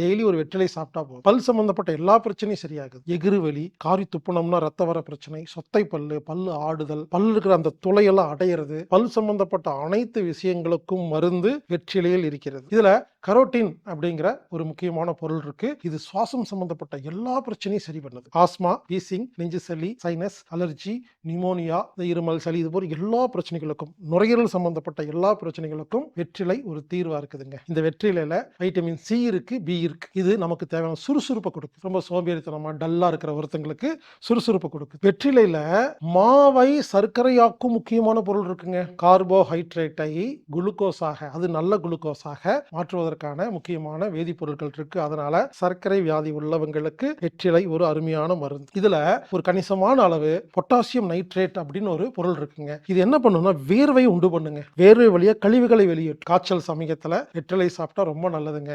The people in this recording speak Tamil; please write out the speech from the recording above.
டெய்லி ஒரு வெற்றிலை சாப்பிட்டா போதும். பல் சம்பந்தப்பட்ட எல்லா பிரச்சனையும் சரியாகுது. எகிறு வலி காரி துப்புனம்னா ரத்த வர பிரச்சனை சொத்தை பல்லு பல்லு ஆடுதல் பல்லு இருக்கிற அந்த துளையெல்லாம் அடையிறது பல் சம்பந்தப்பட்ட அனைத்து விஷயங்களுக்கும் மருந்து வெற்றிலையில் இருக்கிறது. இதுல கரோட்டின் அப்படிங்கிற ஒரு முக்கியமான பொருள் இருக்கு. இது சுவாசம் சம்பந்தப்பட்ட எல்லா பிரச்சனையும் சரி பண்ணுது. ஆஸ்மா வீசிங் நெஞ்சு சளி சைனஸ் அலர்ஜி நிமோனியா இந்த இருமல் சளி இது போல எல்லா பிரச்சனைகளுக்கும் நுரையீரல் சம்பந்தப்பட்ட எல்லா பிரச்சனைகளுக்கும் வெற்றிலை ஒரு தீர்வா இருக்குதுங்க. இந்த வெற்றிலையில வைட்டமின் சி இருக்கு பி இருக்கு. இது நமக்கு தேவையான சுறுசுறுப்பை கொடுக்கும் ரொம்ப சோம்பேறித்தனமா டல்லா இருக்கிற ஒருத்தங்களுக்கு சுறுசுறுப்பை கொடுக்கும் வெற்றிலையில மாவை சர்க்கரையாக்கும் முக்கியமான பொருள் இருக்குங்க. கார்போஹைட்ரேட்டை குளுக்கோஸாக அது நல்ல குளுக்கோஸாக மாற்றுவதற்கான முக்கியமான வேதிப்பொருட்கள் இருக்கு. அதனால சர்க்கரை வியாதி உள்ளவங்களுக்கு வெற்றிலை ஒரு அருமையான மருந்து. இதுல ஒரு கணிசமான அளவு பொட்டாசியம் நைட்ரேட் அப்படின்னு ஒரு பொருள் இருக்குங்க. இது என்ன பண்ணும்னா வேர்வை உண்டு பண்ணுங்க. வேர்வை வழியா கழிவுகளை வெளியேற்றும். காய்ச்சல் சமயத்துல வெற்றிலை சாப்பிட்டா ரொம்ப நல்லதுங்க.